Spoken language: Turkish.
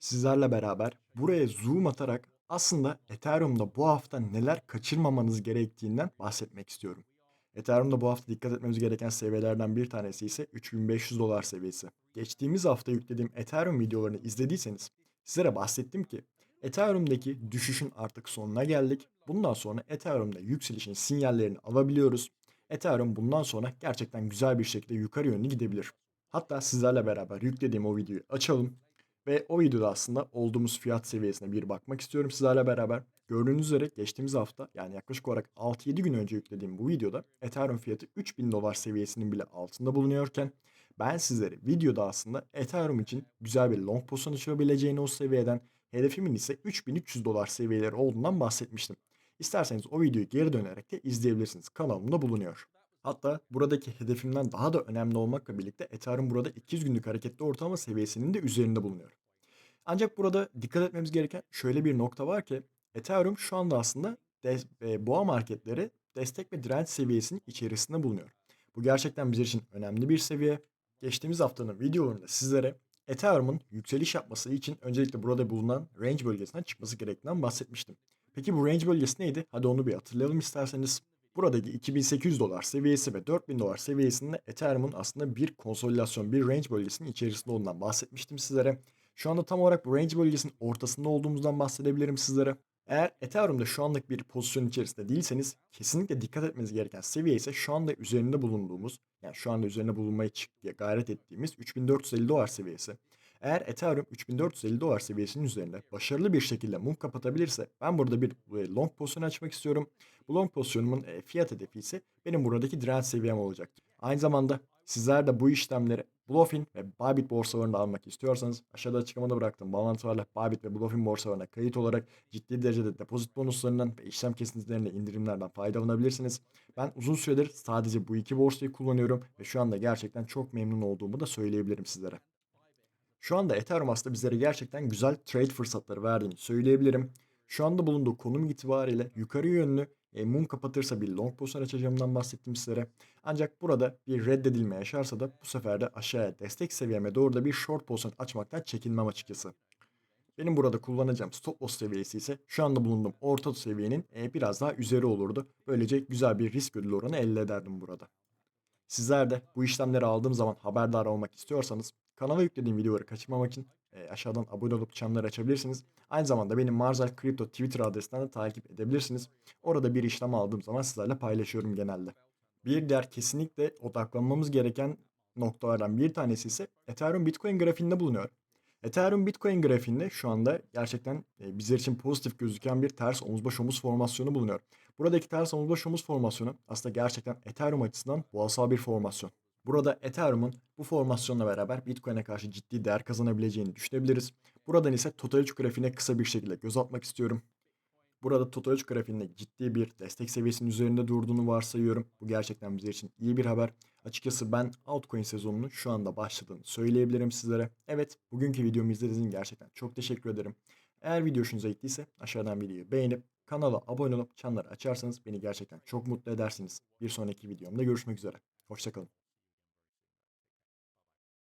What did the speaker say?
sizlerle beraber buraya zoom atarak aslında Ethereum'da bu hafta neler kaçırmamanız gerektiğinden bahsetmek istiyorum. Ethereum'da bu hafta dikkat etmemiz gereken seviyelerden bir tanesi ise 3500 dolar seviyesi. Geçtiğimiz hafta yüklediğim Ethereum videolarını izlediyseniz sizlere bahsettim ki Ethereum'daki düşüşün artık sonuna geldik. Bundan sonra Ethereum'da yükselişin sinyallerini alabiliyoruz. Ethereum bundan sonra gerçekten güzel bir şekilde yukarı yönlü gidebilir. Hatta sizlerle beraber yüklediğim o videoyu açalım. Ve o videoda aslında olduğumuz fiyat seviyesine bir bakmak istiyorum sizlerle beraber. Gördüğünüz üzere geçtiğimiz hafta yani yaklaşık olarak 6-7 gün önce yüklediğim bu videoda Ethereum fiyatı 3000 dolar seviyesinin bile altında bulunuyorken ben sizlere videoda aslında Ethereum için güzel bir long pozisyon açabileceğini o seviyeden hedefimin ise 3300 dolar seviyeleri olduğundan bahsetmiştim. İsterseniz o videoyu geri dönerek de izleyebilirsiniz. Kanalımda bulunuyor. Hatta buradaki hedefimden daha da önemli olmakla birlikte Ethereum burada 200 günlük hareketli ortalama seviyesinin de üzerinde bulunuyor. Ancak burada dikkat etmemiz gereken şöyle bir nokta var ki Ethereum şu anda aslında e, boğa marketleri destek ve direnç seviyesinin içerisinde bulunuyor. Bu gerçekten bizler için önemli bir seviye. Geçtiğimiz haftanın videolarında sizlere Ethereum'un yükseliş yapması için öncelikle burada bulunan range bölgesinden çıkması gerektiğinden bahsetmiştim. Peki bu range bölgesi neydi? Hadi onu bir hatırlayalım isterseniz. Buradaki 2800 dolar seviyesi ve 4000 dolar seviyesinde Ethereum'un aslında bir konsolidasyon, bir range bölgesinin içerisinde olduğundan bahsetmiştim sizlere. Şu anda tam olarak range bölgesinin ortasında olduğumuzdan bahsedebilirim sizlere. Eğer Ethereum'da şu anlık bir pozisyon içerisinde değilseniz kesinlikle dikkat etmeniz gereken seviye ise şu anda üzerinde bulunduğumuz yani şu anda üzerine bulunmaya gayret ettiğimiz 3450 dolar seviyesi. Eğer Ethereum 3450 dolar seviyesinin üzerinde başarılı bir şekilde mum kapatabilirse ben burada bir e, long pozisyon açmak istiyorum. Bu long pozisyonumun e, fiyat hedefi ise benim buradaki direnç seviyem olacaktır. Aynı zamanda sizler de bu işlemleri Bluefin ve Bybit borsalarında almak istiyorsanız aşağıda açıklamada bıraktığım bağlantılarla Bybit ve Bluefin borsalarına kayıt olarak ciddi derecede depozit bonuslarından ve işlem kesintilerinde indirimlerden faydalanabilirsiniz. Ben uzun süredir sadece bu iki borsayı kullanıyorum ve şu anda gerçekten çok memnun olduğumu da söyleyebilirim sizlere. Şu anda Ethereum aslında bizlere gerçekten güzel trade fırsatları verdiğini söyleyebilirim. Şu anda bulunduğu konum itibariyle yukarı yönlü e, mum kapatırsa bir long pozisyon açacağımdan bahsettim sizlere. Ancak burada bir reddedilme yaşarsa da bu sefer de aşağıya destek seviyeme doğru da bir short pozisyon açmaktan çekinmem açıkçası. Benim burada kullanacağım stop loss seviyesi ise şu anda bulunduğum orta seviyenin e, biraz daha üzeri olurdu. Böylece güzel bir risk ödül oranı elde ederdim burada. Sizler de bu işlemleri aldığım zaman haberdar olmak istiyorsanız kanala yüklediğim videoları kaçırmamak için e, aşağıdan abone olup çanları açabilirsiniz. Aynı zamanda benim Marzal Crypto Twitter adresinden de takip edebilirsiniz. Orada bir işlem aldığım zaman sizlerle paylaşıyorum genelde. Bir diğer kesinlikle odaklanmamız gereken noktalardan bir tanesi ise Ethereum Bitcoin grafiğinde bulunuyor. Ethereum Bitcoin grafiğinde şu anda gerçekten e, bizler için pozitif gözüken bir ters omuz baş omuz formasyonu bulunuyor. Buradaki ters omuz baş omuz formasyonu aslında gerçekten Ethereum açısından boğasal bir formasyon. Burada Ethereum'un bu formasyonla beraber Bitcoin'e karşı ciddi değer kazanabileceğini düşünebiliriz. Buradan ise Total 3 grafiğine kısa bir şekilde göz atmak istiyorum. Burada Total 3 grafiğinde ciddi bir destek seviyesinin üzerinde durduğunu varsayıyorum. Bu gerçekten bizler için iyi bir haber. Açıkçası ben altcoin sezonunun şu anda başladığını söyleyebilirim sizlere. Evet, bugünkü videomu izlediğiniz için gerçekten çok teşekkür ederim. Eğer video hoşunuza gittiyse aşağıdan videoyu beğenip kanala abone olup çanları açarsanız beni gerçekten çok mutlu edersiniz. Bir sonraki videomda görüşmek üzere. Hoşçakalın.